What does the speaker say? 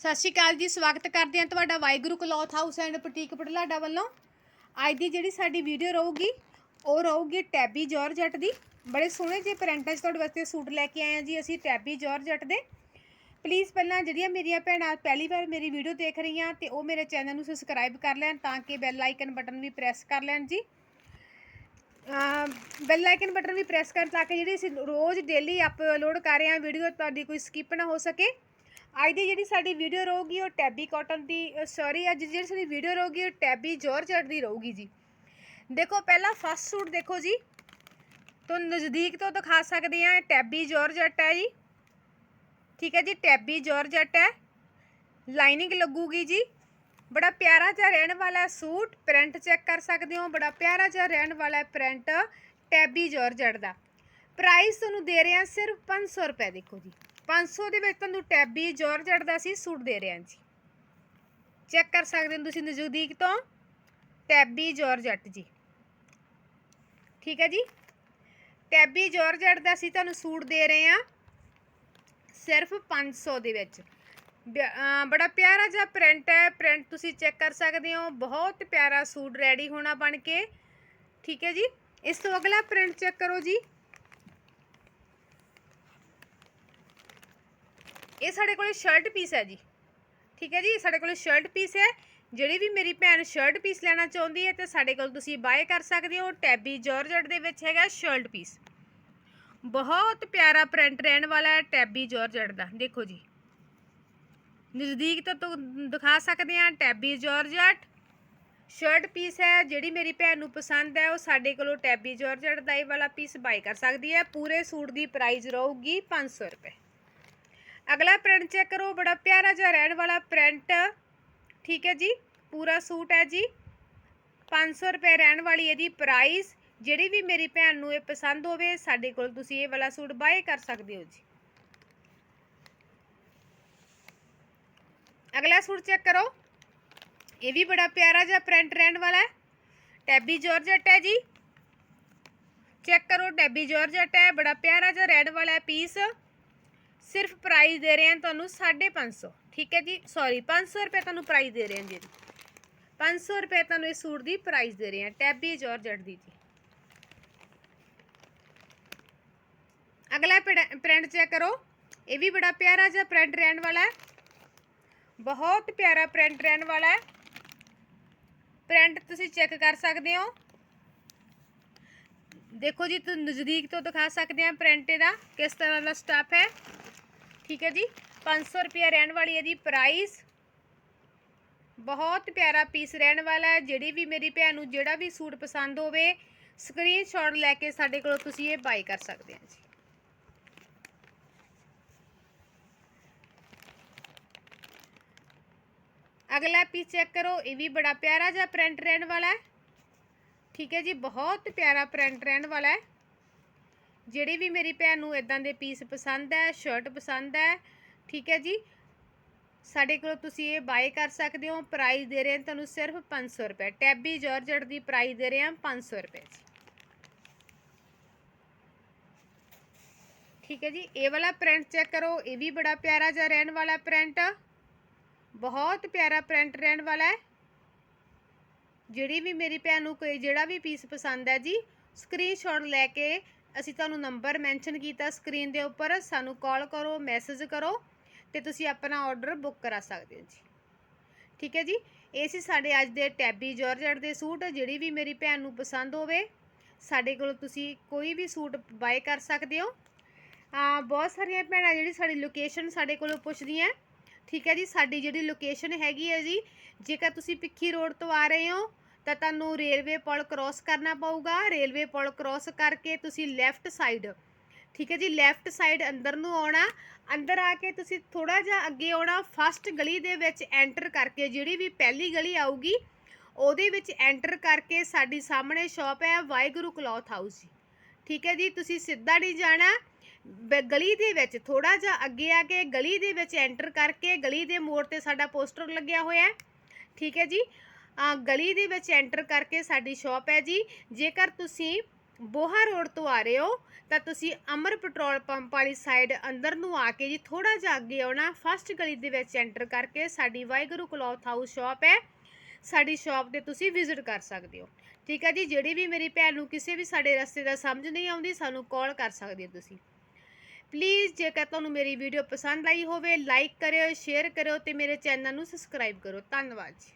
ਸਤਿ ਸ਼੍ਰੀ ਅਕਾਲ ਜੀ, ਸਵਾਗਤ ਕਰਦੇ ਹਾਂ ਤੁਹਾਡਾ Waheguru cloth house and boutique Patlada ਵੱਲੋਂ। ਅੱਜ ਦੀ ਜਿਹੜੀ ਸਾਡੀ ਵੀਡੀਓ ਰਹੂਗੀ, ਉਹ ਰਹੂਗੀ ਟੈਬੀ ਜਾਰਜਟ ਦੀ। ਬੜੇ ਸੋਹਣੇ ਜਿਹੇ ਪ੍ਰਿੰਟਾਂ 'ਚ ਤੁਹਾਡੇ ਵਾਸਤੇ ਸੂਟ ਲੈ ਕੇ ਆਏ ਹਾਂ ਜੀ ਅਸੀਂ ਟੈਬੀ ਜਾਰਜਟ ਦੇ। ਪਲੀਜ਼ ਪਹਿਲਾਂ ਜਿਹੜੀਆਂ ਮੇਰੀਆਂ ਭੈਣਾਂ ਪਹਿਲੀ ਵਾਰ ਮੇਰੀ ਵੀਡੀਓ ਦੇਖ ਰਹੀਆਂ ਤੇ ਉਹ ਮੇਰੇ ਚੈਨਲ ਨੂੰ ਸਬਸਕ੍ਰਾਈਬ ਕਰ ਲੈਣ ਤਾਂ ਕਿ ਬੈਲ ਆਈਕਨ ਬਟਨ ਵੀ ਪ੍ਰੈਸ ਕਰ ਲੈਣ ਜੀ। ਬੈਲ ਆਈਕਨ ਬਟਨ ਵੀ ਪ੍ਰੈਸ ਕਰਨ ਤਾਂ ਕਿ ਜਿਹੜੀ ਅਸੀਂ ਰੋਜ਼ ਡੇਲੀ ਅਪਲੋਡ ਕਰ ਰਹੇ ਹਾਂ ਵੀਡੀਓ, ਤੁਹਾਡੀ ਕੋਈ ਸਕਿਪ ਨਾ ਹੋ ਸਕੇ। ਅੱਜ ਦੀ ਜਿਹੜੀ ਸਾਡੀ ਵੀਡੀਓ ਰਹੂਗੀ ਉਹ ਟੈਬੀ ਕਾਟਨ ਦੀ ਸੌਰੀ ਅੱਜ ਜਿਹੜੀ ਸਾਡੀ ਵੀਡੀਓ ਰਹੂਗੀ ਉਹ ਟੈਬੀ ਜਾਰਜਟ ਦੀ ਰਹੂਗੀ ਜੀ। ਦੇਖੋ, ਪਹਿਲਾਂ ਫਸਟ ਸੂਟ ਦੇਖੋ ਜੀ। ਤੋਂ ਨਜ਼ਦੀਕ ਤੋਂ ਦਿਖਾ ਸਕਦੇ ਆ ਇਹ ਟੈਬੀ ਜਾਰਜਟ ਹੈ ਜੀ। ਠੀਕ ਹੈ ਜੀ, ਟੈਬੀ ਜਾਰਜਟ ਹੈ। ਲਾਈਨਿੰਗ ਲੱਗੂਗੀ ਜੀ। ਬੜਾ ਪਿਆਰਾ ਜਿਹਾ ਰਹਿਣ ਵਾਲਾ ਸੂਟ। ਪ੍ਰਿੰਟ ਚੈੱਕ ਕਰ ਸਕਦੇ ਹੋ, ਬੜਾ ਪਿਆਰਾ ਜਿਹਾ ਰਹਿਣ ਵਾਲਾ ਪ੍ਰਿੰਟ ਟੈਬੀ ਜਾਰਜਟ ਦਾ ਪ੍ਰਾਈਸ ਤੁਹਾਨੂੰ ਦੇ ਰਹੇ ਹਾਂ ਸਿਰਫ 500 ਰੁਪਏ ਦੇਖੋ ਜੀ। 500 ਦੇ ਵਿੱਚ ਤੁਹਾਨੂੰ ਟੈਬੀ ਜਾਰਜਟ ਦਾ ਅਸੀਂ ਸੂਟ ਦੇ ਰਹੇ ਹਾਂ ਜੀ। ਚੈੱਕ ਕਰ ਸਕਦੇ ਹੋ ਤੁਸੀਂ ਨਜ਼ਦੀਕ ਤੋਂ, ਟੈਬੀ ਜਾਰਜਟ ਜੀ। ਠੀਕ ਹੈ ਜੀ? ਟੈਬੀ ਜਾਰਜਟ ਦਾ ਅਸੀਂ ਤੁਹਾਨੂੰ ਸੂਟ ਦੇ ਰਹੇ ਹਾਂ। ਸਿਰਫ 500 ਦੇ ਵਿੱਚ। ਬ- ਬੜਾ ਪਿਆਰਾ ਜਿਹਾ ਪ੍ਰਿੰਟ ਹੈ। ਪ੍ਰਿੰਟ ਤੁਸੀਂ ਚੈੱਕ ਕਰ ਸਕਦੇ ਹੋ। ਬਹੁਤ ਪਿਆਰਾ ਸੂਟ ਰੈਡੀ ਹੋਣਾ ਬਣ ਕੇ। ਠੀਕ ਹੈ ਜੀ? ਇਸ ਤੋਂ ਅਗਲਾ ਪ੍ਰਿੰਟ ਚੈੱਕ ਕਰੋ ਜੀ। ਇਹ ਸਾਡੇ ਕੋਲੇ ਸ਼ਰਟ ਪੀਸ ਹੈ ਜੀ। ਠੀਕ ਹੈ ਜੀ? ਸਾਡੇ ਕੋਲੇ ਸ਼ਰਟ ਪੀਸ ਹੈ। ਜਿਹੜੀ ਵੀ ਮੇਰੀ ਭੈਣ ਸ਼ਰਟ ਪੀਸ ਲੈਣਾ ਚਾਹੁੰਦੀ ਹੈ ਤੇ ਸਾਡੇ ਕੋਲ ਤੁਸੀਂ ਬਾਏ ਕਰ ਸਕਦੇ ਹੋ। ਟੈਬੀ ਜਾਰਜਟ ਦੇ ਵਿੱਚ ਹੈਗਾ ਸ਼ਰਟ ਪੀਸ ਬਹੁਤ ਪਿਆਰਾ ਪ੍ਰਿੰਟ ਰਹਿਣ ਵਾਲਾ ਹੈ ਟੈਬੀ ਜਾਰਜਟ ਦਾ। ਦੇਖੋ ਜੀ। ਨਜ਼ਦੀਕ ਤੋਂ ਤੁ- ਦਿਖਾ ਸਕਦੇ ਹਾਂ ਟੈਬੀ ਜਾਰਜਟ ਸ਼ਰਟ ਪੀਸ ਹੈ। ਜਿਹੜੀ ਮੇਰੀ ਭੈਣ ਨੂੰ ਪਸੰਦ ਹੈ, ਉਹ ਸਾਡੇ ਕੋਲੋਂ ਟੈਬੀ ਜਾਰਜਟ ਦਾ ਇਹ ਵਾਲਾ ਪੀਸ ਬਾਈ ਕਰ ਸਕਦੀ ਹੈ। ਪੂਰੇ ਸੂਟ ਦੀ ਪ੍ਰਾਈਸ ਰਹੂਗੀ 500 ਰੁਪਏ। ਅਗਲਾ ਪ੍ਰਿੰਟ ਚੈੱਕ ਕਰੋ, ਬੜਾ ਪਿਆਰਾ ਜਿਹਾ ਰਹਿਣ ਵਾਲਾ ਪ੍ਰਿੰਟ ਠੀਕ ਹੈ ਜੀ, ਪੂਰਾ ਸੂਟ ਹੈ ਜੀ। 500 ਰੁਪਏ ਰਹਿਣ ਵਾਲੀ ਇਹਦੀ ਪ੍ਰਾਈਸ ਜਿਹੜੀ ਵੀ ਮੇਰੀ ਭੈਣ ਨੂੰ ਇਹ ਪਸੰਦ ਹੋਵੇ, ਸਾਡੇ ਕੋਲ ਤੁਸੀਂ ਇਹ ਵਾਲਾ ਸੂਟ ਬਾਏ ਕਰ ਸਕਦੇ ਹੋ ਜੀ। ਅਗਲਾ ਸੂਟ ਚੈੱਕ ਕਰੋ। ਇਹ ਵੀ ਬੜਾ ਪਿਆਰਾ ਜਿਹਾ ਪ੍ਰਿੰਟ ਰਹਿਣ ਵਾਲਾ ਹੈ। ਟੈਬੀ ਜਾਰਜਟ ਹੈ ਜੀ। ਚੈੱਕ ਕਰੋ ਟੈਬੀ ਜਾਰਜਟ ਹੈ, ਬੜਾ ਪਿਆਰਾ ਜਿਹਾ ਰੈਡ ਵਾਲਾ ਪੀਸ ਸਿਰਫ ਪ੍ਰਾਈਸ ਦੇ ਰਹੇ ਹਾਂ ਤੁਹਾਨੂੰ 550 ਠੀਕ ਹੈ ਜੀ? ਸੌਰੀ 500 ਰੁਪਏ ਤੁਹਾਨੂੰ ਪ੍ਰਾਈਸ ਦੇ ਰਹੇ ਹਾਂ ਜੀ। 500 ਰੁਪਏ ਤੁਹਾਨੂੰ ਇਸ ਸੂਟ ਦੀ ਪ੍ਰਾਈਸ ਦੇ ਰਹੇ ਹਾਂ, ਟੈਬੀ ਜਾਰਜਟ ਦੀ ਜੀ। ਅਗਲਾ ਪ੍ਰਿੰਟ ਚੈੱਕ ਕਰੋ। ਇਹ ਵੀ ਬੜਾ ਪਿਆਰਾ ਜਿਹਾ ਪ੍ਰਿੰਟ ਰਹਿਣ ਵਾਲਾ ਹੈ। ਬਹੁਤ ਪਿਆਰਾ ਪ੍ਰਿੰਟ ਰਹਿਣ ਵਾਲਾ ਹੈ। ਪ੍ਰਿੰਟ ਤੁਸੀਂ ਚੈੱਕ ਕਰ ਸਕਦੇ ਹੋ। ਦੇਖੋ ਜੀ, ਤੁਸੀਂ ਨਜ਼ਦੀਕ ਤੋਂ ਦਿਖਾ ਸਕਦੇ ਆ ਪ੍ਰਿੰਟ ਇਹਦਾ, ਕਿਸ ਤਰ੍ਹਾਂ ਦਾ ਸਟਫ ਹੈ। ਠੀਕ ਹੈ ਜੀ। 500 ਰੁਪਏ ਰਹਿਣ ਵਾਲੀ ਇਹਦੀ ਪ੍ਰਾਈਸ ਬਹੁਤ ਪਿਆਰਾ ਪੀਸ ਰਹਿਣ ਵਾਲਾ ਹੈ। ਜਿਹੜੀ ਵੀ ਮੇਰੀ ਭੈਣ ਨੂੰ ਜਿਹੜਾ ਵੀ ਸੂਟ ਪਸੰਦ ਹੋਵੇ ਸਕਰੀਨਸ਼ਾਟ ਲੈ ਕੇ ਸਾਡੇ ਕੋਲੋਂ ਤੁਸੀਂ ਇਹ ਬਾਈ ਕਰ ਸਕਦੇ ਆ ਜੀ। ਅਗਲਾ ਪੀਸ ਚੈੱਕ ਕਰੋ। ਇਹ ਵੀ ਬੜਾ ਪਿਆਰਾ ਜਿਹਾ ਪ੍ਰਿੰਟ ਰਹਿਣ ਵਾਲਾ ਹੈ। ਠੀਕ ਹੈ ਜੀ, ਬਹੁਤ ਪਿਆਰਾ ਪ੍ਰਿੰਟ ਰਹਿਣ ਵਾਲਾ ਹੈ। ਜਿਹੜੀ ਵੀ ਮੇਰੀ ਭੈਣ ਨੂੰ ਇਦਾਂ ਦੇ ਪੀਸ ਪਸੰਦ ਹੈ ਸ਼ਰਟ ਪਸੰਦ ਹੈ, ਠੀਕ ਹੈ ਜੀ, ਸਾਡੇ ਕੋਲ ਤੁਸੀਂ ਇਹ ਬਾਏ ਕਰ ਸਕਦੇ ਹੋ ਪ੍ਰਾਈਸ ਦੇ ਰਹੇ ਹਾਂ ਤੁਹਾਨੂੰ ਸਿਰਫ 500 ਰੁਪਏ, ਟੈਬੀ ਜਾਰਜਟ ਦੀ ਪ੍ਰਾਈਸ ਦੇ ਰਹੇ ਹਾਂ 500 ਰੁਪਏ ਠੀਕ ਹੈ ਜੀ, ਇਹ ਵਾਲਾ ਪ੍ਰਿੰਟ ਚੈੱਕ ਕਰੋ, ਇਹ ਵੀ ਬੜਾ ਪਿਆਰਾ ਜਿਹਾ ਰਹਿਣ ਵਾਲਾ ਪ੍ਰਿੰਟ ਬਹੁਤ ਪਿਆਰਾ ਪ੍ਰਿੰਟ ਰਹਿਣ ਵਾਲਾ ਹੈ। ਜਿਹੜੀ ਵੀ ਮੇਰੀ ਭੈਣ ਨੂੰ ਕੋਈ ਜਿਹੜਾ ਵੀ ਪੀਸ ਪਸੰਦ ਹੈ ਜੀ ਸਕਰੀਨਸ਼ਾਟ ਲੈ ਕੇ ਅਸੀਂ ਤੁਹਾਨੂੰ ਨੰਬਰ ਮੈਂਸ਼ਨ ਕੀਤਾ ਸਕਰੀਨ ਦੇ ਉੱਪਰ, ਸਾਨੂੰ ਕਾਲ ਕਰੋ ਮੈਸੇਜ ਕਰੋ ਤੇ ਤੁਸੀਂ ਆਪਣਾ ਆਰਡਰ ਬੁੱਕ ਕਰਾ ਸਕਦੇ ਹੋ ਜੀ। ਠੀਕ ਹੈ ਜੀ? ਇਹ ਸੀ ਸਾਡੇ ਅੱਜ ਦੇ ਟੈਬੀ ਜਾਰਜਟ ਦੇ ਸੂਟ, ਜਿਹੜੀ ਵੀ ਮੇਰੀ ਭੈਣ ਨੂੰ ਪਸੰਦ ਹੋਵੇ, ਸਾਡੇ ਕੋਲ ਤੁਸੀਂ ਕੋਈ ਵੀ ਸੂਟ ਬਾਏ ਕਰ ਸਕਦੇ ਹੋ। ਆ ਬਹੁਤ ਸਾਰੀਆਂ ਭੈਣਾਂ ਜਿਹੜੀ ਸਾਡੀ ਲੋਕੇਸ਼ਨ ਸਾਡੇ ਕੋਲੋਂ ਪੁੱਛਦੀਆਂ। ਠੀਕ ਹੈ ਜੀ? ਸਾਡੀ ਜਿਹੜੀ ਲੋਕੇਸ਼ਨ ਹੈਗੀ ਹੈ ਜੀ, ਜੇਕਰ ਤੁਸੀਂ ਪਿੱਖੀ ਰੋਡ ਤੋਂ ਆ ਰਹੇ ਹੋ ਤਾਂ ਤੁਹਾਨੂੰ ਰੇਲਵੇ ਪੁਲ ਕ੍ਰੋਸ ਕਰਨਾ ਪਊਗਾ। ਰੇਲਵੇ ਪੁਲ ਕ੍ਰੋਸ ਕਰਕੇ ਤੁਸੀਂ ਲੈਫਟ ਸਾਈਡ ਠੀਕ ਹੈ ਜੀ ਲੈਫਟ ਸਾਈਡ ਅੰਦਰ ਨੂੰ ਆਉਣਾ। ਅੰਦਰ ਆ ਕੇ ਤੁਸੀਂ ਥੋੜਾ ਜਿਹਾ ਅੱਗੇ ਆਉਣਾ। ਫਸਟ ਗਲੀ ਦੇ ਵਿੱਚ ਐਂਟਰ ਕਰਕੇ ਜਿਹੜੀ ਵੀ ਪਹਿਲੀ ਗਲੀ ਆਊਗੀ, ਉਹਦੇ ਵਿੱਚ ਐਂਟਰ ਕਰਕੇ ਸਾਡੀ ਸਾਹਮਣੇ ਸ਼ਾਪ ਹੈ ਵਾਹਿਗੁਰੂ ਕਲੌਥ ਹਾਊਸ ਠੀਕ ਹੈ ਜੀ, ਤੁਸੀਂ ਸਿੱਧਾ ਨਹੀਂ ਜਾਣਾ। ਬ- ਗਲੀ ਦੇ ਵਿੱਚ ਥੋੜਾ ਜਿਹਾ ਅੱਗੇ ਆ ਕੇ ਗਲੀ ਦੇ ਵਿੱਚ ਐਂਟਰ ਕਰਕੇ ਗਲੀ ਦੇ ਮੋੜ ਤੇ ਸਾਡਾ ਪੋਸਟਰ ਲੱਗਿਆ ਹੋਇਆ ਹੈ। ਠੀਕ ਹੈ ਜੀ ਗਲੀ ਦੇ ਵਿੱਚ ਐਂਟਰ ਕਰਕੇ ਸਾਡੀ ਸ਼ਾਪ ਹੈ ਜੀ। ਜੇਕਰ ਤੁਸੀਂ ਬੋਹਾ ਰੋਡ ਤੋਂ ਆ ਰਹੇ ਹੋ, ਤਾਂ ਤੁਸੀਂ ਅਮਰ ਪੈਟਰੋਲ ਪੰਪ ਵਾਲੀ ਸਾਈਡ ਅੰਦਰ ਨੂੰ ਆ ਕੇ ਜੀ ਥੋੜਾ ਜਿਹਾ ਅੱਗੇ ਆਉਣਾ। ਫਸਟ ਗਲੀ ਦੇ ਵਿੱਚ ਐਂਟਰ ਕਰਕੇ ਸਾਡੀ ਵਾਹਿਗੁਰੂ ਕਲੌਥ ਹਾਊਸ ਸ਼ਾਪ ਹੈ। ਸਾਡੀ ਸ਼ਾਪ ਤੇ ਤੁਸੀਂ ਵਿਜ਼ਿਟ ਕਰ ਸਕਦੇ ਹੋ। ਠੀਕ ਹੈ ਜੀ, ਜਿਹੜੀ ਵੀ ਮੇਰੀ ਭੈਣ ਨੂੰ ਕਿਸੇ ਵੀ ਸਾਡੇ ਰਸਤੇ ਦਾ ਸਮਝ ਨਹੀਂ ਆਉਂਦੀ, ਸਾਨੂੰ ਕਾਲ ਕਰ ਸਕਦੇ ਹੋ ਤੁਸੀਂ। ਪਲੀਜ਼ ਜੇਕਰ ਤੁਹਾਨੂੰ ਮੇਰੀ ਵੀਡੀਓ ਪਸੰਦ ਆਈ ਹੋਵੇ ਲਾਈਕ ਕਰਿਓ ਸ਼ੇਅਰ ਕਰਿਓ ਤੇ ਮੇਰੇ ਚੈਨਲ ਨੂੰ ਸਬਸਕ੍ਰਾਈਬ ਕਰੋ। ਧੰਨਵਾਦ ਜੀ।